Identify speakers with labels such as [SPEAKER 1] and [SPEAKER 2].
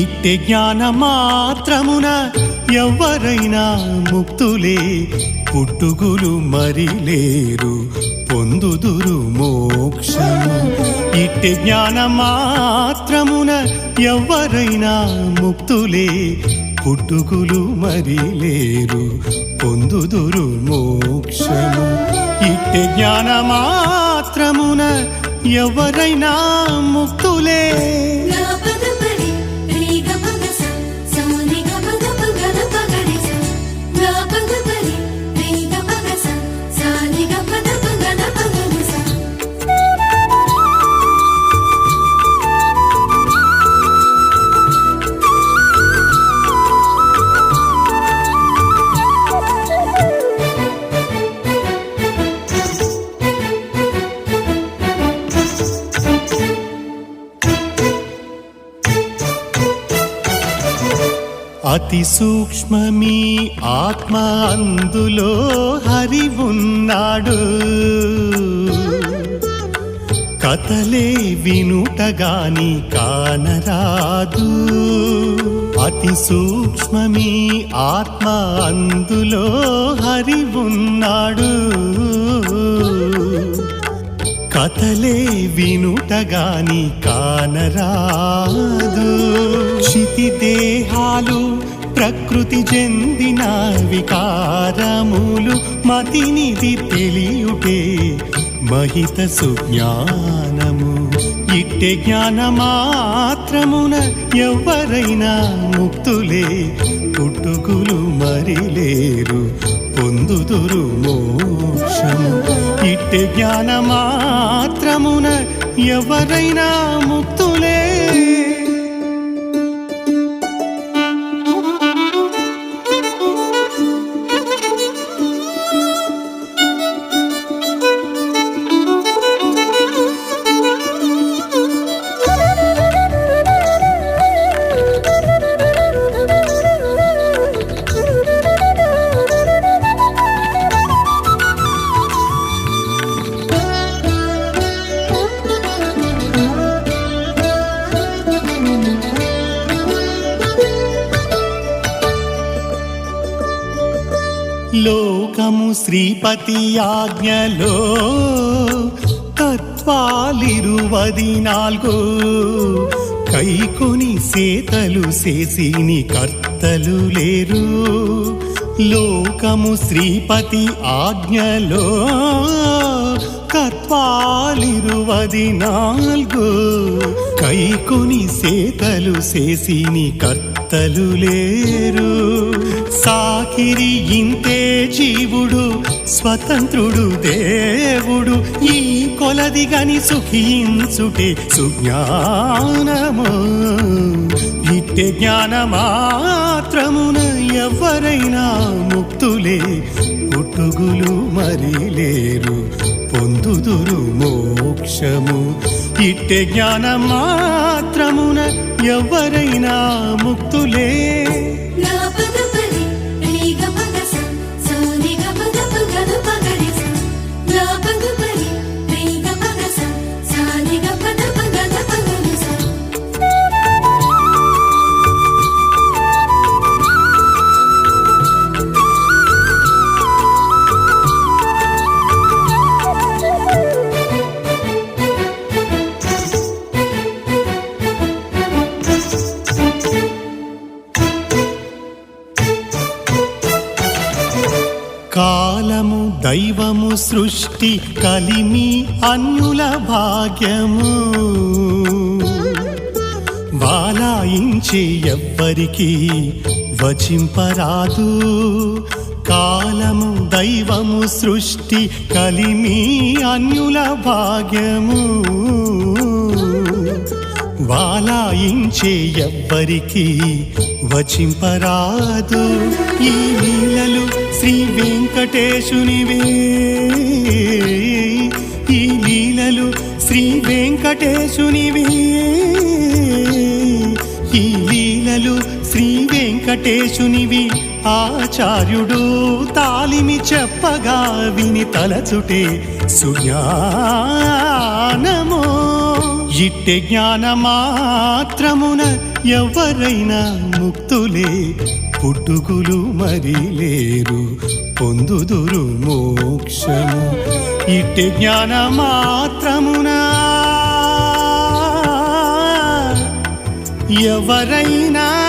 [SPEAKER 1] ఇట్టి జ్ఞాన మాత్రమున ఎవ్వరైనా ముక్తులే పుట్టుగులు మరి లేరు పొందుదురు మోక్షము. ఇట్టి జ్ఞాన మాత్రమున ఎవ్వరైనా ముక్తులే పుట్టుకులు మరి లేరు పొందుదురు మోక్షము. ఇట్టి జ్ఞాన మాత్రమున ఎవరైనా ముక్తులే అతి సూక్ష్మమీ ఆత్మ అందులో హరి ఉన్నాడు. కథలే వినుటగాని కానరాదు. అతి సూక్ష్మమీ ఆత్మ అందులో హరి ఉన్నాడు. కథలే వినుటగాని కానరాదు. క్షితి దేహాలు ప్రకృతి చెందిన వికారములు మతినిది తెలియుటే మహిత సుజ్ఞానము. ఇట్టే జ్ఞాన మాత్రమున ఎవరైనా ముక్తులే పుట్టుకులు మరి లేరు పొందుదురు మోక్షము. ఇట్టే జ్ఞాన మాత్రమున ఎవరైనా ముక్తులే లోకము శ్రీపతి ఆజ్ఞలో తత్వాలిరువది నాలుగు. కైకొని సేతలు చేసిని కర్తలు లేరు. లోకము శ్రీపతి ఆజ్ఞలో తత్వాలిరువది నాలుగు. కైకొని సేతలు చేసిని కర్తలు లేరు. సాకిరి ఇంతే జీవుడు స్వతంత్రుడు దేవుడు. ఈ కొలది గని సుఖించుటే సుజ్ఞానము. ఇట్టె జ్ఞాన మాత్రమున ఎవరైనా ముక్తులే పుట్టుగులు మరిలేరు పొందుదురు మోక్షము. ఇట్టె జ్ఞాన మాత్రమున ఎవరైనా ముక్తులే. దైవము సృష్టి కలిమి అన్యుల భాగ్యము. వాలాయించి ఎవ్వరికి వచింపరాదు. కాలము దైవము సృష్టి కలిమి అన్యుల భాగ్యము. వాలాయించే ఎవ్వరికి వచింపరాదు ఈ లీలలు శ్రీ వెంకటేశునివే. ఈ లీలలు శ్రీ వెంకటేశునివే. ఈ లీలలు శ్రీ వెంకటేశునివి ఆచార్యుడు తాలిమి చెప్పగా విని తలచుటే సుజ్ఞానము ఇట్టె జ్ఞానమాత్రమున ఎవరైనా ముక్తులే పుట్టుకులు మరి లేరు పొందుదురు మోక్షము. ఇట్టె జ్ఞానమాత్రమున ఎవరైనా